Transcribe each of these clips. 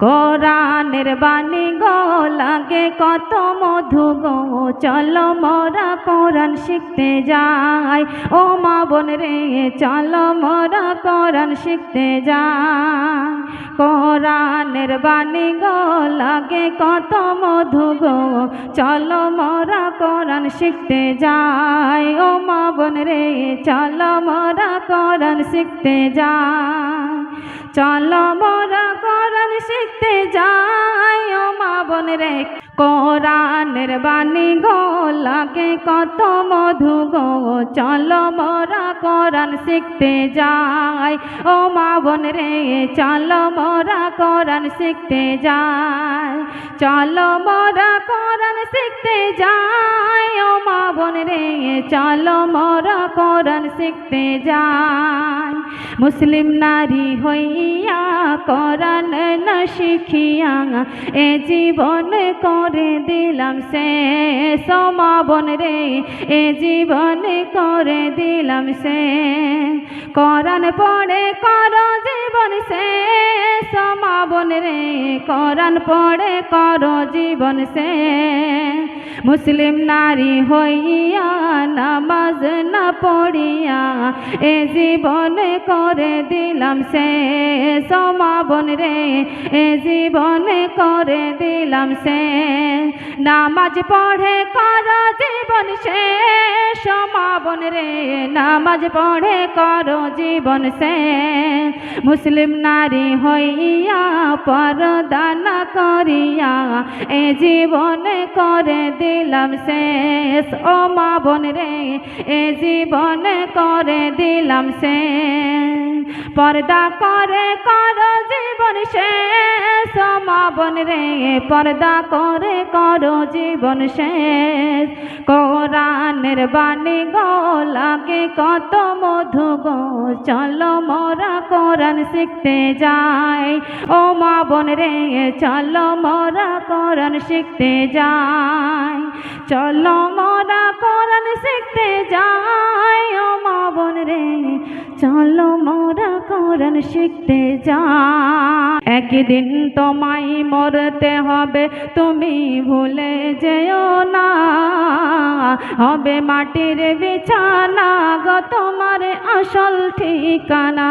কোরআনের বাণী গো, লাগে কত মধু গো। চলো মোরা কোরআন শিখতে যাই। ও মা বোন রে, চলো মোরা কোরআন শিখতে যাই। কোরআনের বাণী গো, লাগে কত মধু গো। চলো মোরা কোরআন শিখতে যাই। ও মা বোন রে, চলো মোরা কোরআন শিখতে যাই। চলো বড় করণ শিখতে যাই ও মা বোন রে কোরআনের বাণী গো, লাগে কত মধু গো। চলো মোরা কোরআন শিখতে যাই। ও মা বোন রে, চলো মোরা কোরআন শিখতে যাই। চলো মোরা কোরআন শিখতে যাই। ও মা বোন রে, চলো মোরা কোরআন শিখতে যাই। মুসলিম নারী হইয়া কোরআন না শিখিয়া এ জীবন করে দিলাম সে সমাবন রে, এ জীবন করে দিলাম সে। করণ পড়ে কর জীবন সে সমাবন রে করান পড়ে কর জীবন সে। মুসলিম নারী হইয়া নামাজ না পড়িয়া এ জীবন করে দিলাম সে সমা বোন রে। এ জীবন করে দিলাম সে নামাজ পড়ে কর জীবন সে সমা বোন রে। নামাজ পড়ে কর জীবন সে মুসলিম নারী হইয়া পরদান করিয়া এ জীবন করে দিলাম শেষ। ও মা বোন রে, এ জীবন করে দিলাম শেষ। পর্দা করে কর জীবন শেষ। ও মা বোন রে, পর্দা করে করো জীবন শেষ। কোরআনের বাণী গো, লাগে কত মধু গো। চলো মোরা কোরআন শিখতে যাই। ও মা বোন রে, চলো মোরা কোরআন শিখতে যাই। চলো মোরা কোরআন শিখতে যাই, ও মা বোন রে। চলো মোরা কোরআন শিখতে যাই। একদিন তোমায় মরতে হবে, তুমি ভুলে যেও না। হবে মাটির বিছানা গো, তোমার আসল ঠিকানা।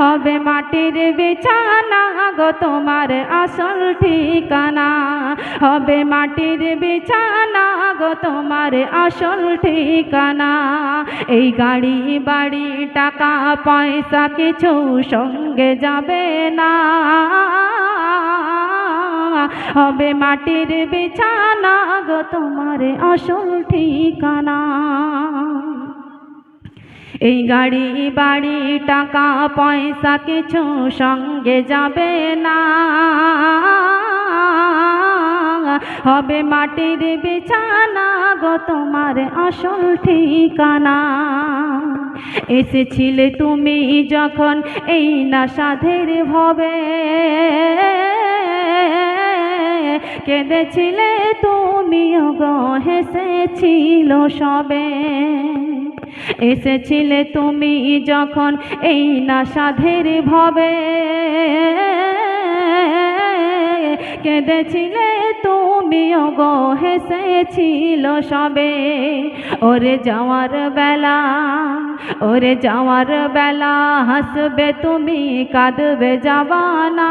হবে মাটির বিছানা গো তোমার আসল ঠিকানা। হবে মাটির বিছানা গো তোমার আসল ঠিকানা। এই গাড়ি, বাড়ি, টাকা, পয়সা কিছু সঙ্গে যাবে না। হবে মাটির বিছানা গো তোমার আসল ঠিকানা। এই গাড়ি বাড়ি টাকা, পয়সা কিছু সঙ্গে যাবে না। হবে মাটির বিছানা গো তোমার আসল ঠিকানা। এসেছিলে তুমি যখন এই না সাধের ভবে। কেঁদেছিলে তুমিও গো, হেসেছিল সবে। এসেছিলে তুমি যখন এই না সাধের ভবে। কেঁদেছিলে তুমিও গো হেসেছিল সবে। ওরে যাওয়ার বেলা, ওরে যাওয়ার বেলা হাসবে তুমি, কাঁদবে যাবানা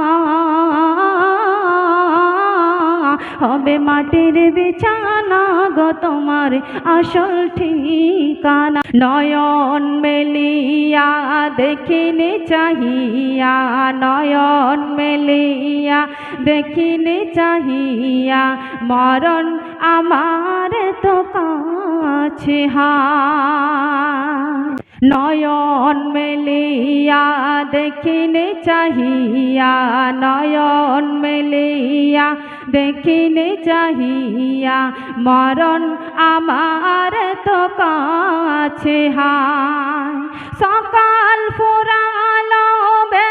হবে মাটির বিছানা গো তোমার আসল ঠিকানা। নয়ন মেলিয়া দেখিনে চাহিয়া, নয়ন মেলিয়া দেখিনে চাহিয়া। মরণ আমার তো কাছে হা নয়ন মেলিয়া দেখিনে চাহিয়া, নয়ন মেলিয়া দেখিনে চাহিয়া, মরণ আমার তো কাছে হায়। সকাল ফুরালো বেলা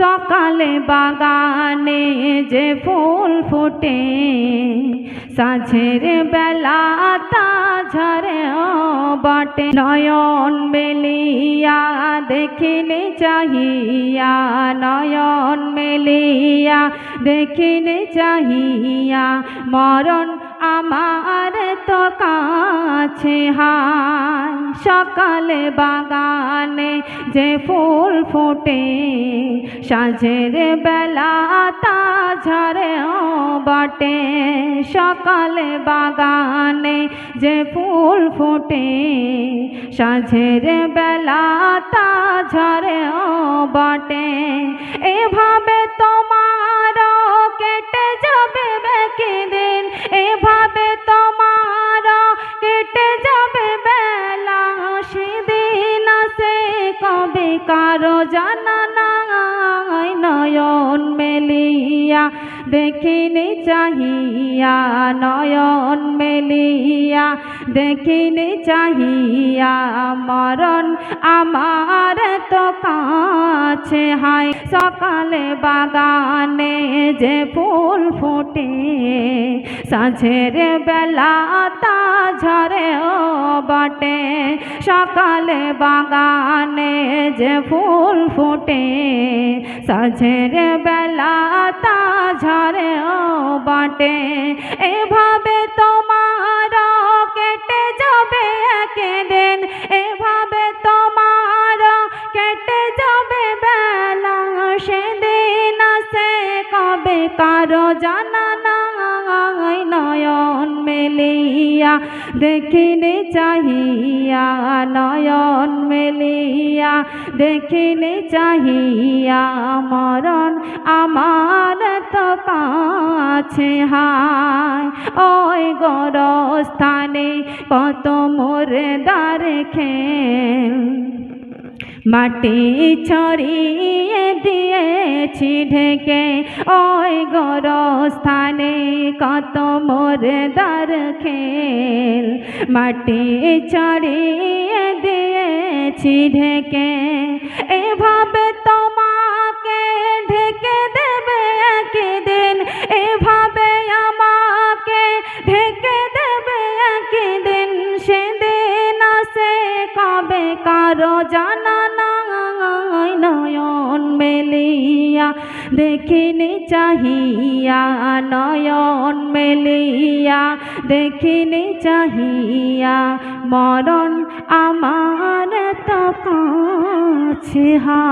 সকালে বাগানে যে ফুল ফুটে, সাঝের বেলা তা ঝরে বটে। নয়ন মেলিয়া দেখিনে চাহিয়া, নয়ন মেলিয়া দেখিনে চাহিয়া, মরণ আমার তো কাছে হায় সকালে বাগানে যে ফুল ফোটে সাঁঝের বেলা তা ঝরে বটে। সকালে বাগানে যে ফুল ফোটে সাঁঝের বেলা তা ঝরে বটে। এভাবে তোমার কেটে যাবে বেকি দিন, এভাবে তোমার কেটে যাবে বেলা সেদিন আসে। কবে কারও জানা নাই নয়ন মেলিয়া, দেখিনে চাহিয়া নয়ন মেলিয়া, দেখিনে চাহিয়া মরণ আমার তো কাছে হায়, সকালে বাগানে যে ফুল ফোটে, সাঁঝের বেলা তা ঝরে ও বটে। সকালে বাগানে যে ফুল ফোটে, সাঁঝের বেলা তা ঝরে ও বটে এভাবে কারও জানা নাই নয়ন মেলিয়া দেখিনে চাহিয়া নয়ন মেলিয়া দেখিনে চাহিয়া মরণ আমার তো কাছে হায় ওই গরস্থানে কত মোরে দ্বার খেল মাটি ছড়িয়ে দিয়েছি ঢেকে। ওই গরস্থানে কত মোর দার খেল। মাটি ছড়িয়ে দিয়েছি ঢেকে। এভাবে কারও জানা নাই নয়ন মেলিয়া, দেখিনি চাহিয়া নয়ন মেলিয়া, দেখিনি চাহিয়া মরণ আমার তো কাছে হা